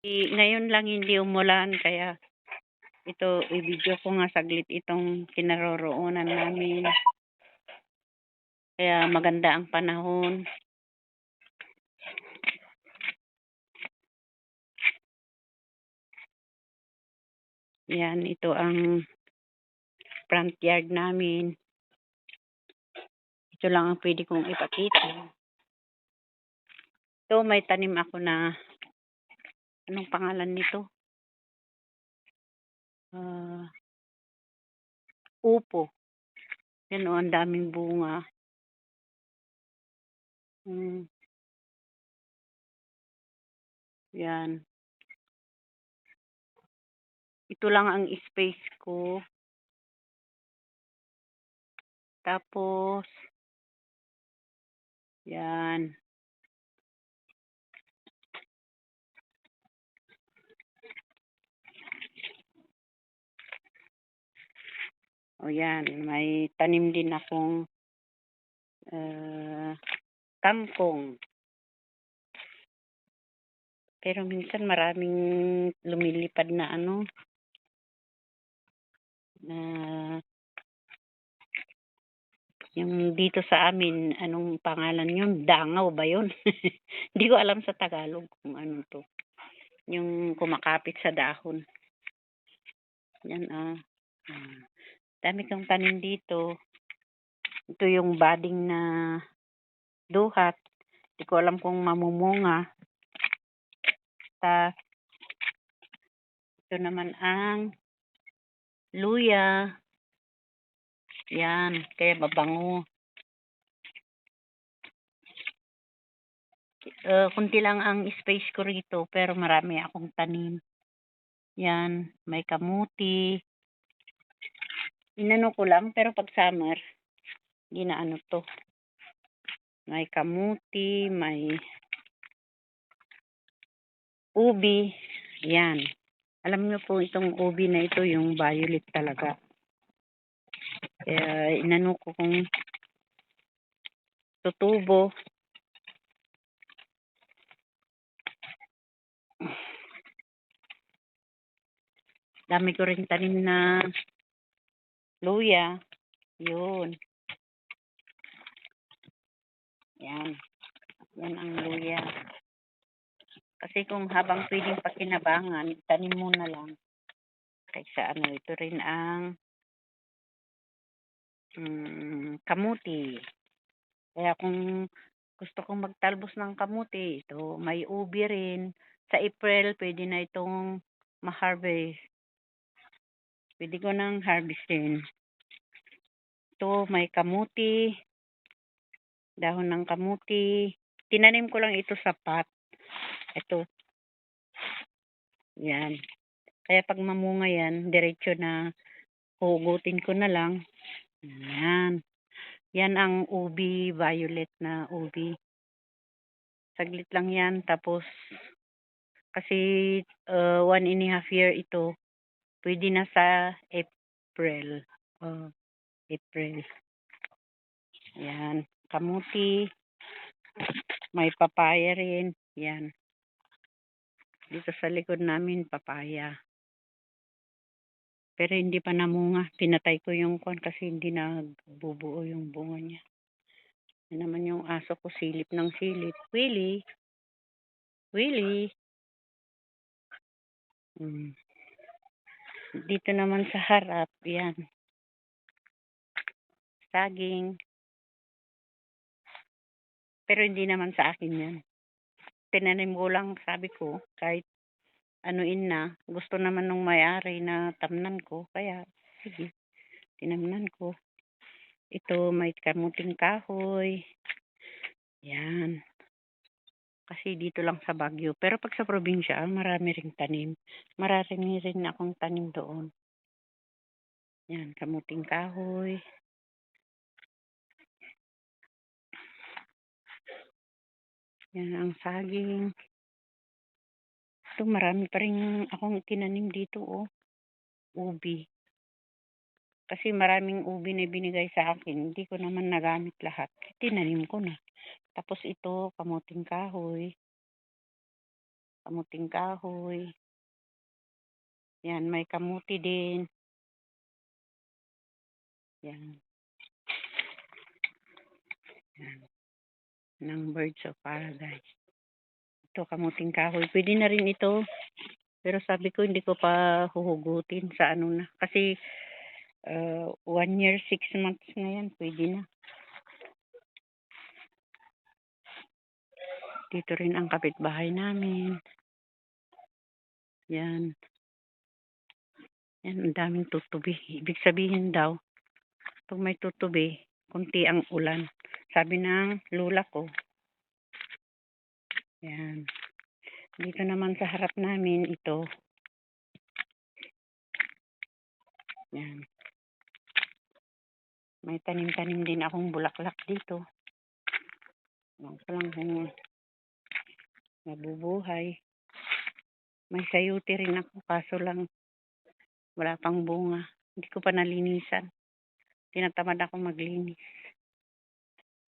Ngayon lang hindi umulan kaya ito i-video ko nga saglit itong kinaroroonan namin. Kaya maganda ang panahon. Yan, ito ang front yard namin. Ito lang ang pwede kong ipakita. Ito, may tanim ako na anong pangalan nito? Ah, upo. Yan o, ang daming bunga. Hmm. Yan. Ito lang ang space ko. Tapos, yan. O yan, may tanim din akong uh, kangkong. Pero minsan maraming lumilipad na ano, na yung dito sa amin, anong pangalan yun? Dangaw ba yun? Hindi ko alam sa Tagalog kung ano to. Yung kumakapit sa dahon. Yan ah. ah. Dami kang tanim dito. Ito yung budding na duhat. Hindi ko alam kung mamumunga. Ta ito naman ang luya. Yan, kaya mabango. Uh, kunti lang ang space ko rito, pero marami akong tanim. Yan, may kamuti. Inano ko lang, pero pag summer, ginaano to. May kamuti, may ubi. Yan. Alam niyo po itong ubi na ito, yung violet talaga. Kaya inano ko kung tutubo. Dami ko rin tanim na luya. Yun. Yan. Yan ang luya. Kasi kung habang pwedeng pakinabangan, tanim mo na lang. Kaysa ano, ito rin ang um, kamuti. Kaya kung gusto kong magtalbos ng kamuti, ito, may ubi rin. Sa April, pwede na itong ma-harvest. Pwede ko nang harvestin. Ito, may kamuti. Dahon ng kamuti. Tinanim ko lang ito sa pot. Ito. Yan. Kaya pag mamunga yan, diretso na hugutin ko na lang. Yan. Yan ang ubi, violet na ubi. Saglit lang yan. Tapos, kasi uh, one and a half year ito, pwede na sa April. Oh, April. Yan. Kamuti. May papaya rin. Yan. Dito sa likod namin, papaya. Pero hindi pa namunga. Pinatay ko yung kon kasi hindi nagbubuo yung bunga niya. Yan naman yung aso ko, silip ng silip. Willy! Willy! Hmm. Dito naman sa harap, yan. Saging. Pero hindi naman sa akin yan tinanim ko lang sabi ko kahit anuin na gusto naman nung may-ari na tamnan ko kaya sige tinamnan ko ito may kamuting kahoy yan kasi dito lang sa Baguio pero pag sa probinsya marami ring tanim marami rin akong tanim doon yan kamuting kahoy Yan ang saging. Ito marami pa rin akong tinanim dito oh. Ubi. Kasi maraming ubi na binigay sa akin. Hindi ko naman nagamit lahat. Tinanim ko na. Tapos ito, kamuting kahoy. kamuting kahoy. Yan, may kamuti din. Yan. Yan. Ng Birds of Paradise. Ito, kamuting kahoy. Pwede na rin ito. Pero sabi ko, hindi ko pa huhugutin sa ano na. Kasi, uh, one year, six months na yan. Pwede na. Dito rin ang kapitbahay namin. Yan. Yan, ang daming tutubi. Ibig sabihin daw, pag may tutubi, kunti ang ulan. Sabi ng lula ko. Yan. Dito naman sa harap namin, ito. Yan. May tanim-tanim din akong bulaklak dito. Ko lang kung nabubuhay. May sayuti rin ako, kaso lang wala pang bunga. Hindi ko pa nalinisan. Tinatamad ako maglinis.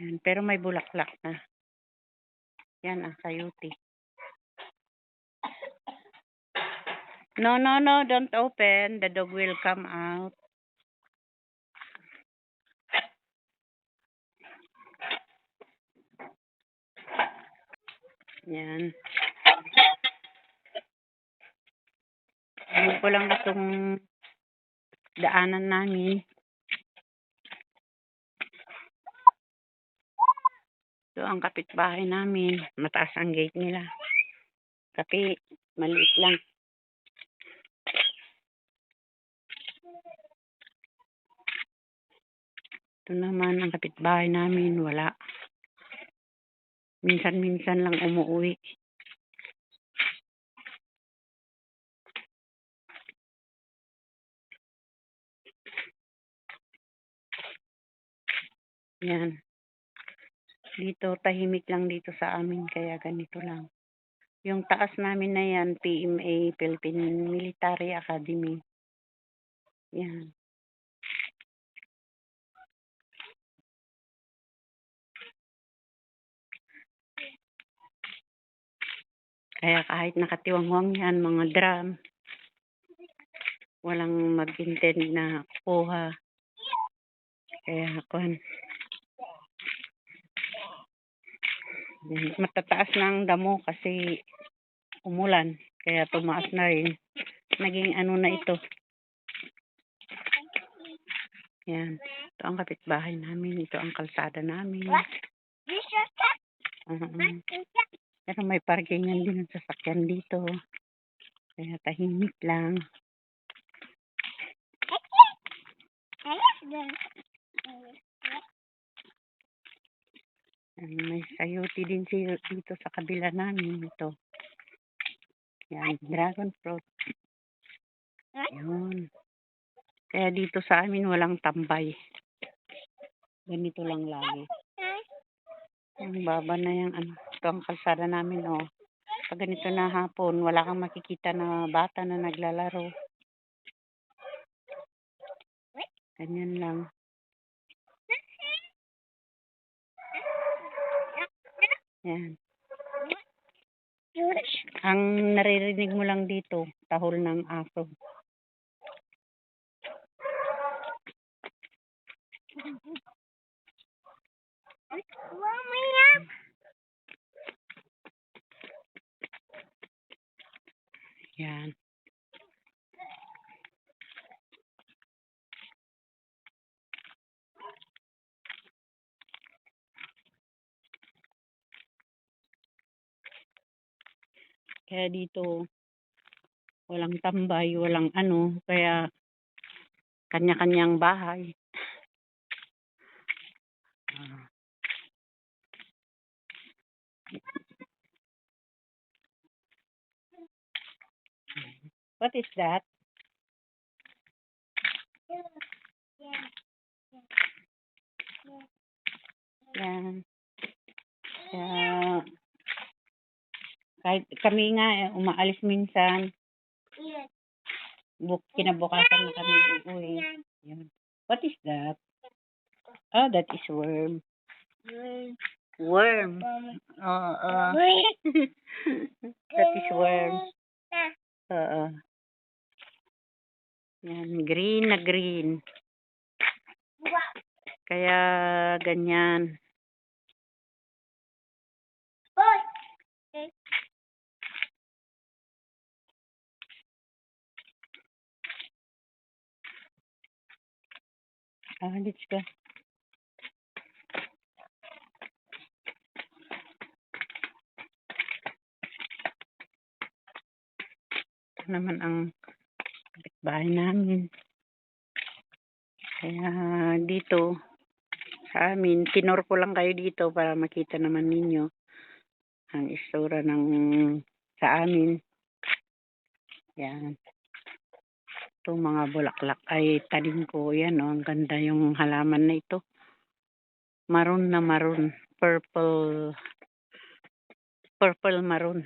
Yan. Pero may bulaklak na. Yan ang sayuti. No, no, no, don't open. The dog will come out. Yan. Ano ko lang itong daanan namin. Ito ang kapitbahay namin. Mataas ang gate nila. Tapi, maliit lang. Ito naman ang kapitbahay namin. Wala. Minsan-minsan lang umuwi. Yan. Dito, tahimik lang dito sa amin, kaya ganito lang. Yung taas namin na yan, PMA, Philippine Military Academy. Yan. Kaya kahit nakatiwangwang yan, mga drum, walang mag-intend na kuha. Kaya, kuhan. Matataas na ang damo kasi umulan. Kaya tumaas na rin. Naging ano na ito. Yan. Ito ang kapitbahay namin. Ito ang kalsada namin. Uh-huh. Pero may parkingan din ang sasakyan dito. Kaya tahimik lang. Yan, may sayuti din si dito sa kabila namin. Ito. Yan, dragon fruit. Yun. Kaya dito sa amin walang tambay. Ganito lang lagi. Ang baba na yung ano, ito ang kalsada namin oh. Pag ganito na hapon, wala kang makikita na bata na naglalaro. Ganyan lang. Yan. Ang naririnig mo lang dito, tahol ng aso. Yan. Kaya dito, walang tambay, walang ano, kaya kanya-kanyang bahay. Ah. What is that? Yan. Kaya, kahit kami nga, eh, umaalis minsan, buk kinabukasan na kami uuwi. Yan. What is that? Oh, that is worm. Worm. Oo. That is worm. Oo. Yan, green na green. Kaya ganyan. Ah, let's go. Naman ang bahay namin. Kaya dito sa amin, tinor ko lang kayo dito para makita naman ninyo ang istora ng sa amin. Yan. Ito mga bulaklak ay tanim ko. Yan oh, ang ganda yung halaman na ito. Maroon na maroon. Purple. Purple maroon.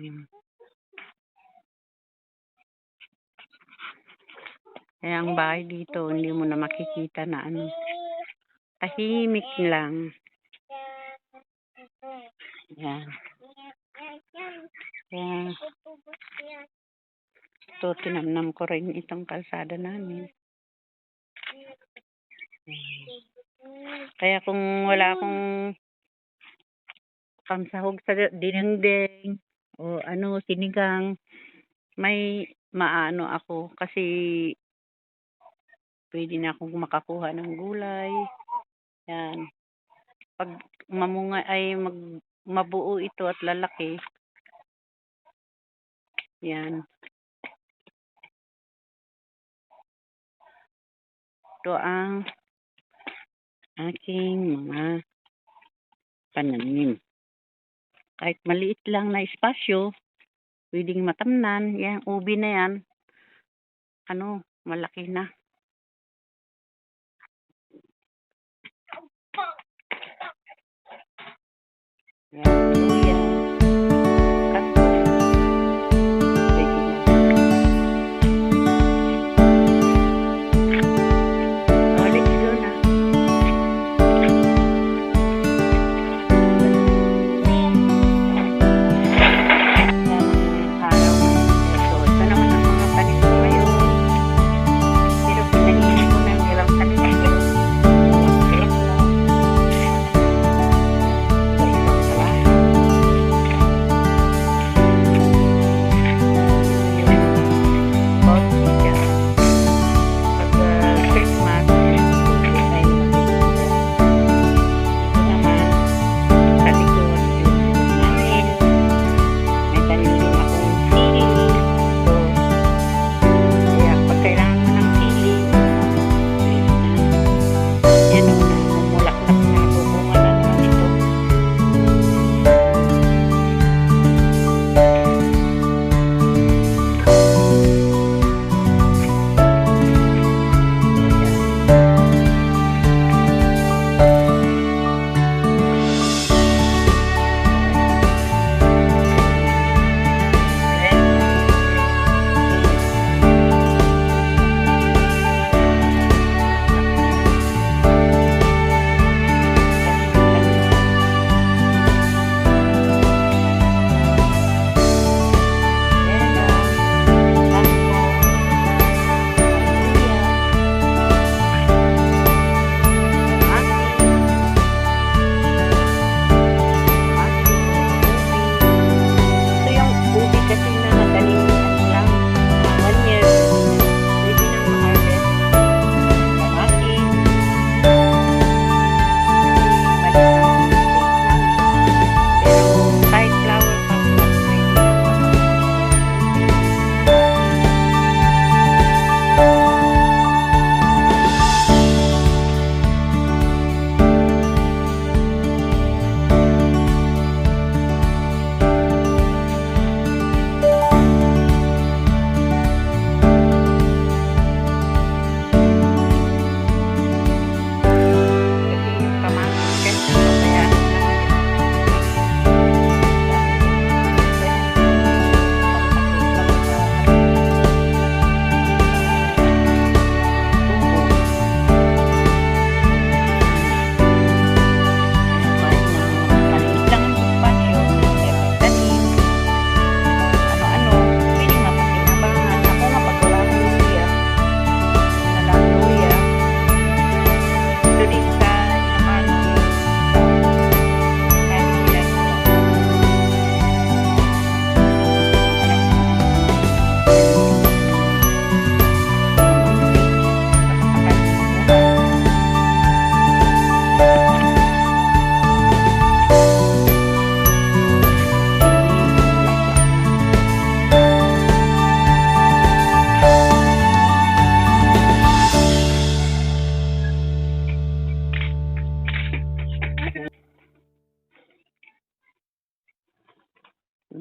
Yan. Kaya ang bahay dito, hindi mo na makikita na ano. Tahimik lang. Yan. Kaya, ito, tinamnam ko rin itong kalsada namin. Kaya kung wala akong pangsahog sa dinengdeng o ano, sinigang, may maano ako kasi pwede na akong makakuha ng gulay. Yan. Pag mamunga ay mag, mabuo ito at lalaki. Yan. Ito ang aking mga pananim. Kahit maliit lang na espasyo, pwedeng matamnan. Yan, ubi na yan. Ano, malaki na. Yan,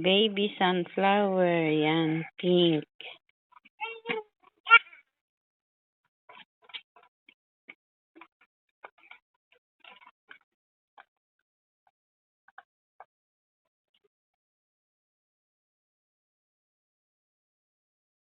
Baby sunflower, yan, pink.